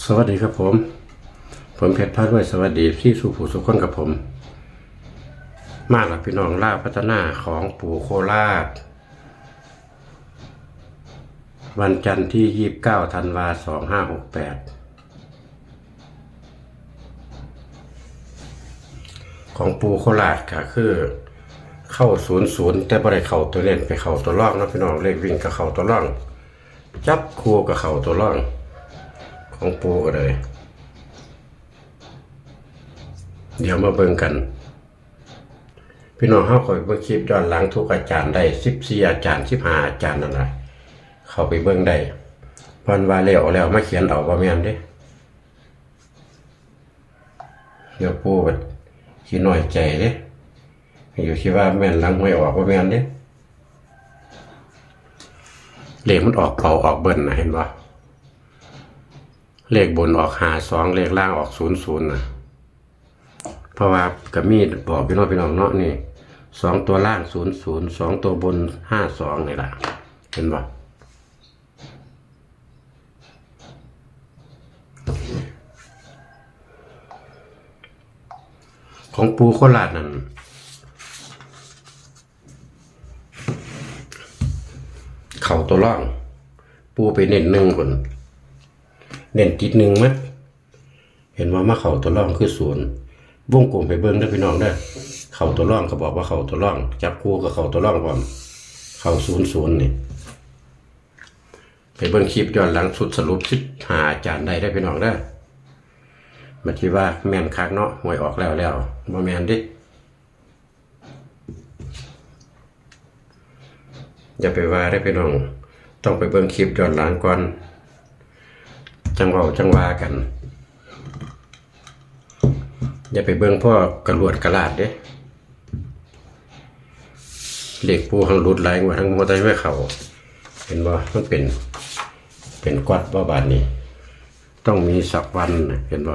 สวัสดีครับผม ผมเพชรพาด้วยสวัสดีที่สุภูสุขคนกับผม มาหลับพี่น้องล่าพัฒนาของปู่โคราช วันจันทร์ที่29ธันวา2568ของปู่โคราชก็คือ เข้าศูนย์ศูนย์แต่บ่ได้เข้าตัวเล่นไปเข้าตัวร่องนะพี่น้องเลขวิ่งก็เข้าตัวร่อง จับคู่ก็เข้าตัวร่อง ของปูก็เลยเดี๋ยวมาเบิ่งกัน พี่น้องเฮาคอยเบิ่งคลิปย้อนหลังทุกอาจารย์ได้14อาจารย์15อาจารย์นั่นแหละเข้าไปเบิ่งได้พิ่นว่าแล้วแล้วมาเขียนเอาบ่าแม่นเด้เดี๋ยวปูก็สิน้อยใจเด้อยู่ที่ว่าแม่นหลังหวยออกบ่าแม่นเด้เลขมันออกเก่าออกเบิ่นนะเห็นบ่ เลขบนออกหาสองเลขล่างออกศูนย์ศูนย์นะเพราะว่ากับมีดบอกพี่น้องพี่น้องเนาะนี่สองตัวล่างศูนย์ศูนย์สองตัวบนห้าสองนี่แหละเห็นบ่ของปูโคราชนั่นเข่าตัวล่างปูไปเน้นหนึ่งคน เน้นติดหนึ่งมั้ยเห็นว่ามาเข่าตัวร่องคือศูนย์วงกลมไปเบิ้งได้พี่น้องได้เข่าตัวร่องก็บอกว่าเข่าตัวร่อง จับคู่กับเข่าตัวร่องพร้อมเข่าศูนย์ศูนย์นี่ไปเบิ้งคลิปย้อนหลังสุดสรุปชิดหาอาจารย์ได้ได้พี่น้องได้มาที่ว่าแม่นคักเนาะหวยออกแล้วแล้วบ่แม่นดิอย่าไปว่าได้พี่น้อง ต้องไปเบิ้งคลิปย้อนหลังก่อน จังเว่าจังวากัน อย่าไปเบิ่งพ่อกระลวดกระลาดเด้เหล็กปูหังรุดไหลกว่าทั้งมอเตอร์ไม่เขาเห็นบ่มันเป็น เป็นกวัดบ่บานนี้ ต้องมีสักวันเห็นบ่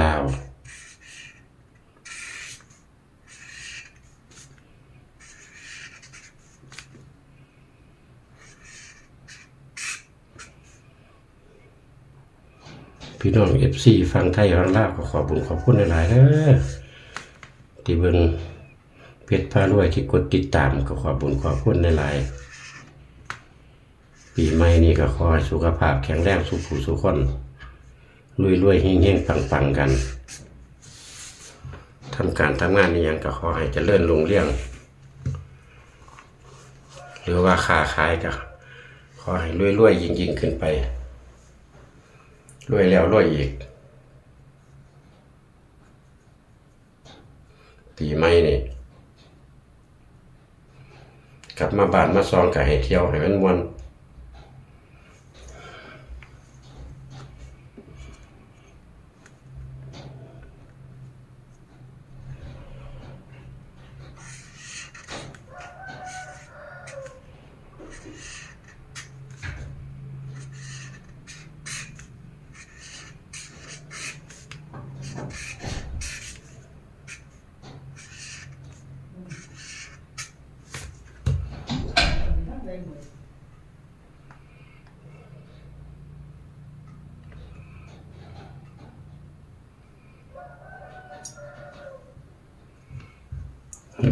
ลาว พี่น้องเอฟซีฟังไทยฟังลาวก็ขอบคุญขอบคุณหลายๆเด้อที่เบิ่งเพชรพารวยที่กดติดตามก็ขอบคุญขอบคุณหลายๆปีใหม่นี้ก็ขอสุขภาพแข็งแรงสุขผู้สุขคน รวยๆเฮงๆปังๆกันทำการทำงานนี้ยังก็ขอให้จเจริญรุ่งเรืองหรือว่าค้าขายก็ขอให้รวยๆยิ่งๆขึ้นไปรวยแล้วรวยอีกปีใหม่นี่กลับมาบ้านมาซองกับให้เที่ยวให้มันมวนวิ่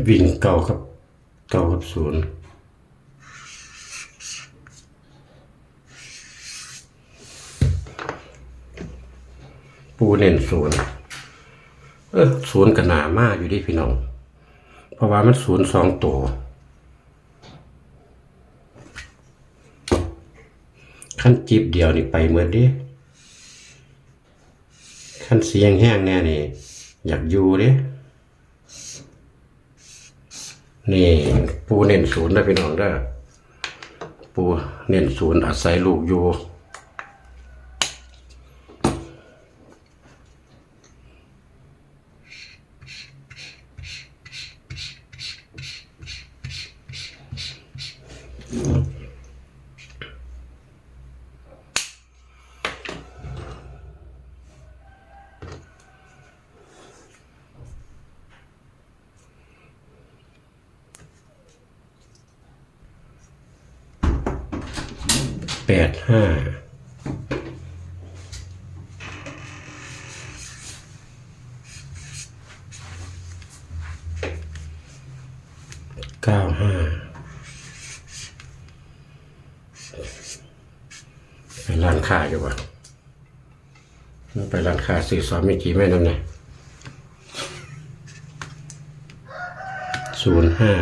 วิ่งเก่าครับเก่ากับศูนย์ปูเน้นศูนย์เออศูนย์กับหนามากอยู่ดิพี่น้อง เพราะว่ามันศูนย์สองตัวขั้นจิบเดียวนี่ไปเหมือนดิขั้นเสียงแห้งแน่นี่ อยากอยู่เดิ นี่ปูเน้นศูนย์ได้พี่น้องได้อปูเน้นศูนย์อาศัยลูกอยู่ แป ดห้าเก้าห้าไปร้านค้าอยู่วะไปร้านค้าซื้อซอสไม่กี่แม่น้ำเนี่ยศูนย์ห้า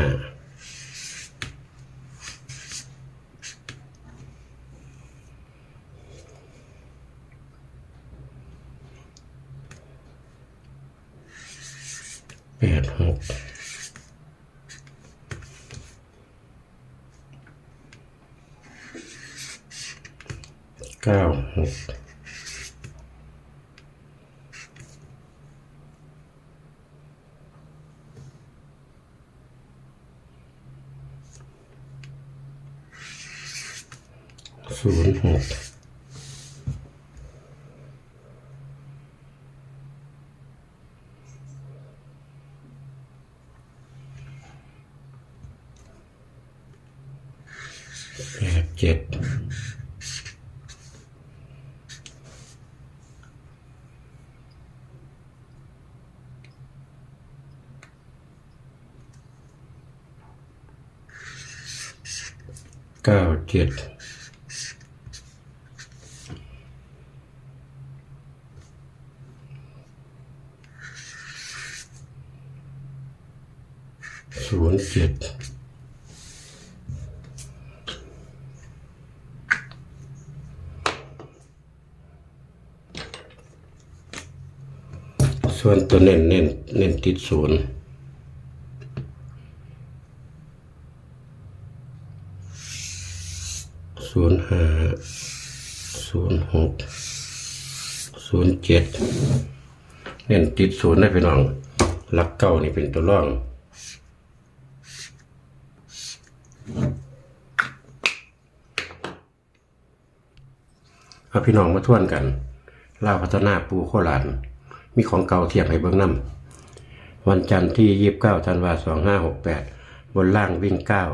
แปดหกเก้าหกศูนย์หก แปดเจ็ดเก้าเจ็ดศูนย์เจ็ด ส่วนตัวเน้นเน้นเน้นติดศูนย์ศูนย์ห้าศูนย์หกศูนย์เจ็ดเน้นติดศูนย์นะพี่น้องหลักเก้านี่เป็นตัวร่องเอาพี่น้องมาทวนกันเล่าพัฒนาปูโคราช มีของเก่าเทียบให้เบิ้องน้ำวันจันทร์ที่ยี่สิบเก้าธันวาสองห้าหกแปดบนล่างวิ่งเก้า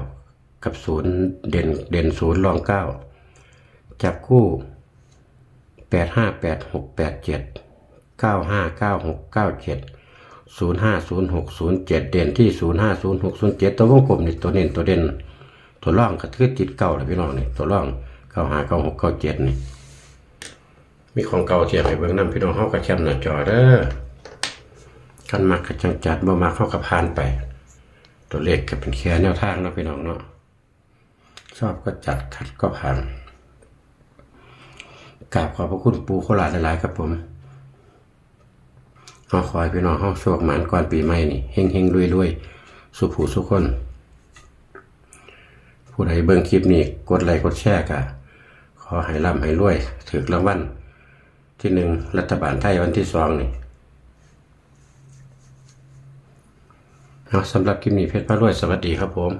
กับศูนย์เด่นเด่นศูนย์รองเก้าจับคู่แปดห้าแปดหกแปดเจ็ดเก้าห้าเก้าหกเก้าเจ็ดศูนย์ห้าศูนย์หกศูนย์เจ็ดเด่นที่ศูนย์ห้าศูนย์หกศูนย์เจ็ดตัววงกลมนี่ตัวเด่นตัวเด่นตัวร่องกระทือติดเก้าเลยพี่น้องนี่ตัวร่องเก้าห้าเก้าหกเก้าเจ็ดนี่ มีของเก่าเทียบให้เบิ่งนำพี่น้องเฮากระแคมหน้าจอเด้อกันมักกระจังจัดบ่มาเข้ากระพานไป ตัวเลขก็เป็นแค่แนวทางเนาะพี่น้องเนาะชอบก็จัดขัดก็ผ่านกราบขอบพระคุณปูโคราชหลายๆครับผมเฮาขอให้พี่น้องเฮาโชคหมานก่อนปีใหม่นี่เฮงๆรวยๆสุขผูสุขคน ผู้ใดเบิ่งคลิปนี้กดไลค์กดแชร์กะขอให้ร่ำให้รวยถึกรางวัล ที่หนึ่งรัฐบาลไทยวันที่สองนี่เอาสำหรับคลิปนี้เพชรพระรวยสวัสดีครับผม